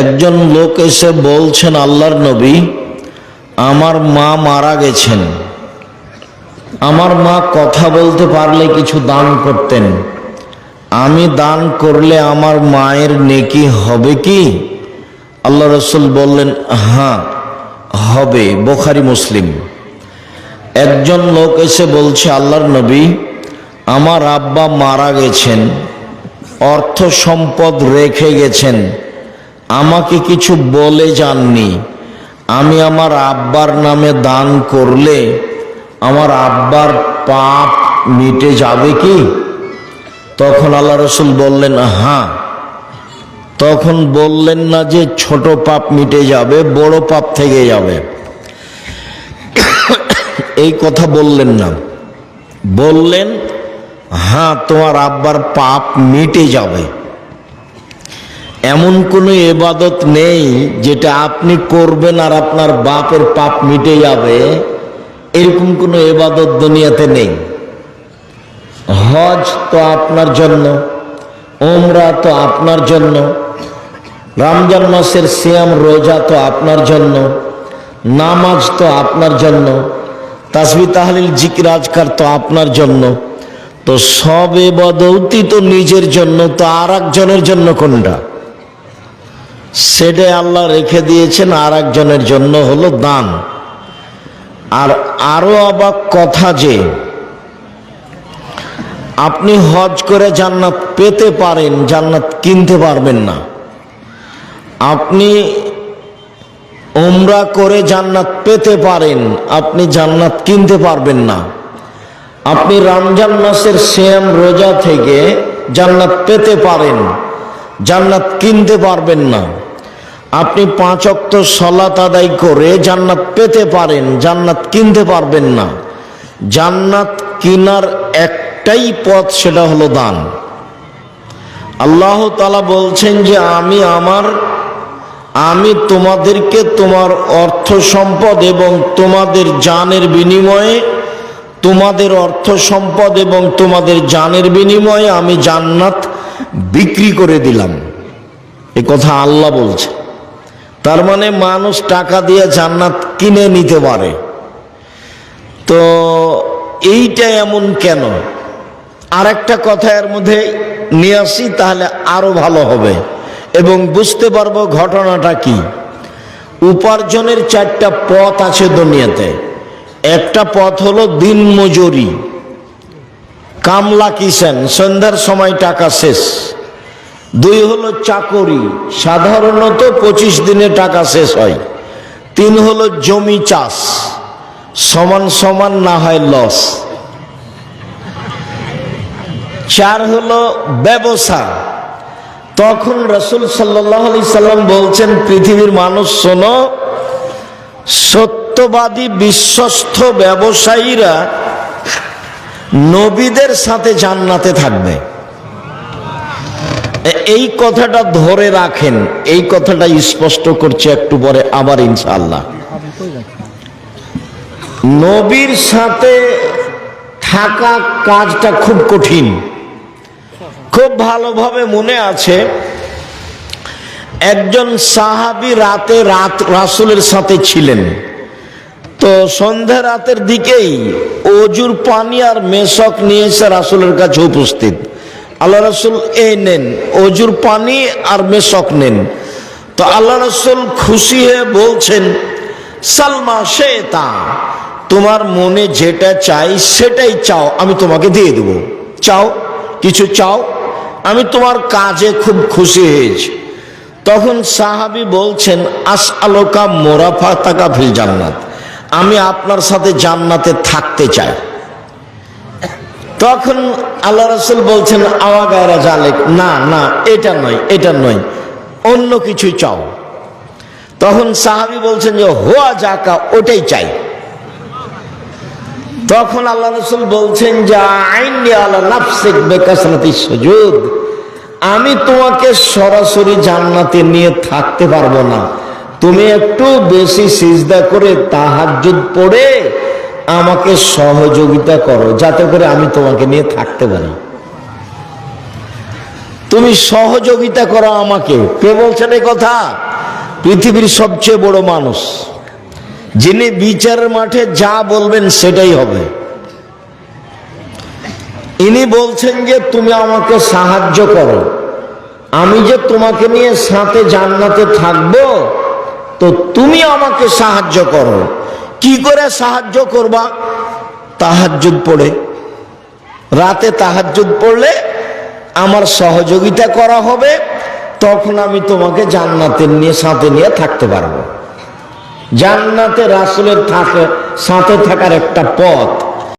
একজন লোক এসে বলছেন, আল্লাহর নবী, আমার মা মারা গেছেন। আমার মা কথা বলতে পারলে কিছু দান করতেন। আমি দান করলে আমার মায়ের নেকি হবে কি? আল্লাহ রসুল বললেন হ্যাঁ হবে, বোখারি মুসলিম। একজন লোক এসে বলছে, আল্লাহর নবী, আমার আব্বা মারা গেছেন, অর্থ সম্পদ রেখে গেছেন। আমাকে কিছু বলে যাননি। আমি আমার আব্বার নামে দান করলে আমার আব্বার পাপ মিটে যাবে কি? তখন আল্লাহ রসুল বললেন হ্যাঁ তখন বললেন না যে ছোট পাপ মিটে যাবে, বড় পাপ থেকে যাবে। এই কথা বললেন না। বললেন হ্যাঁ তোমার আব্বার পাপ মিটে যাবে। এমন কোনো এবাদত নেই যেটা আপনি করবেন আর আপনার বাপের পাপ মিটে যাবে। এরকম কোনো এবাদত দুনিয়াতে নেই। হজ তো আপনার জন্য ওমরা তো আপনার জন্য, রমজান মাসের শ্যাম রোজা তো আপনার জন্য, নামাজ তো আপনার জন্য, তাসবি, তাহলিল, জিকির, আজকার তো আপনার জন্য। তো সব এবাদৌতি তো নিজের জন্য, তো আর একজনের জন্য কোনটা? সেটাই আল্লাহ রেখে দিয়েছেন আর একজনের জন্য হলো দান। আর আরও অবাক কথা যে, আপনি হজ করে জান্নাত পেতে পারেন, জান্নাত কিনতে পারবেন না। আপনি ওমরা করে জান্নাত পেতে পারেন, আপনি জান্নাত কিনতে পারবেন না। আপনি রমজান মাসের শ্যাম রোজা থেকে জান্নাত পেতে পারেন, জান্নাত কিনতে পারবেন না। আপনি পাঁচ অক্ত সলাত আদায় করে জান্নাত পেতে পারেন, জান্নাত কিনতে পারবেন না। জান্নাত কিনার একটাই পথ সেটা হলো দান। আল্লাহ তালা বলছেন যে আমি আমার, আমি তোমাদেরকে তোমার অর্থ সম্পদ এবং তোমাদের জানের বিনিময়ে, তোমাদের অর্থ সম্পদ এবং তোমাদের জানের বিনিময়ে আমি জান্নাত বিক্রি করে দিলাম। এ কথা আল্লাহ বলছে তার মানে মানুষ টাকা দিয়ে জান্নাত কিনে নিতে পারে। তো এইটা এমন কেন? আর একটা কথা এর মধ্যে নিয়ে আসি, তাহলে আরও ভালো হবে। এবং বুঝতে পারব ঘটনাটা কি। উপার্জনের চারটা পথ আছে দুনিয়াতে। একটা পথ হলো দিন মজুরি। কামলা কিসেন সন্ধ্যার সময় টাকা শেষ। দুই হলো চাকরি, সাধারণত পঁচিশ দিনে টাকা শেষ হয়। তিন হলো জমি চাষ, সমান সমান না হয় লস। চার হলো ব্যবসা। তখন রসুল সাল্লাহ সাল্লাম বলছেন, পৃথিবীর মানুষ শোনো, সত্যবাদী বিশ্বস্ত ব্যবসায়ীরা নবীদের সাথে জান্নাতে থাকবে। এই কথাটা ধরে রাখেন, এই কথাটা স্পষ্ট করছে একটু পরে আবার ইনশাআল্লাহ। নবীর সাথে থাকা কাজটা খুব কঠিন। খুব ভালোভাবে মনে আছে, একজন সাহাবি রাতে রাত রাসুলের সাথে ছিলেন। তো সন্ধ্যা রাতের দিকেই অজুর পানি আর মেশক নিয়ে এসে রাসুলের কাছে উপস্থিত। আল্লাহ রসুল, এই নেন, অজুর পানি আর মেশক নেন। তো আল্লাহ রসুল খুশি হয়ে বলছেন, সালমা সে তা তোমার মনে যেটা চাই সেটাই চাও, আমি তোমাকে দিয়ে দেব। চাও? কিছু চাও? আমি তোমার কাজে খুব খুশি হয়েছি। তখন সাহাবি বলছেন আস আলোকা মোরাফা তাকা ফিল জান্নাত, আমি আপনার সাথে জান্নাতে থাকতে চাই। তখন আল্লাহ রসুল বলছেন আওয়াগায়রা জালেক না না, এটা নয় এটা নয়, অন্য কিছু চাও। তখন সাহাবি বলছেন যে, হোয়া জাকা ওটাই চাই। তখন আল্লাহ রসুল বলছেন যে আইনি আল্লাহ নাফসিক বেকাসরাতি সুজুদ। আমি তোমাকে সরাসরি জান্নাতে নিয়ে থাকতে পারব না। তুমি একটু বেশি সিজদা করে তাহাজ্জুদ পড়ে আমাকে সহযোগিতা করো, যাতে করে আমি তোমাকে নিয়ে থাকতে পারি। তুমি সহযোগিতা করো আমাকে। কে বলছেন এই কথা? পৃথিবীর সবচেয়ে বড় মানুষ। যিনি বিচারের মাঠে যা বলবেন সেটাই হবে। ইনি বলছেন যে তুমি আমাকে সাহায্য করো। আমি যে তোমাকে নিয়ে সাথে জান্নাতে থাকব, তো তুমি আমাকে সাহায্য করো। কি করে সাহায্য করবা? তাহাজ্জুদ পড়ে। রাতে তাহাজ্জুদ পড়লে আমার সহযোগিতা করা হবে, তখন আমি তোমাকে জান্নাতের নিয়ে, সাথে নিয়ে থাকতে পারব। জান্নাতে রাসুলের থাকে, সাথে থাকার একটা পথ।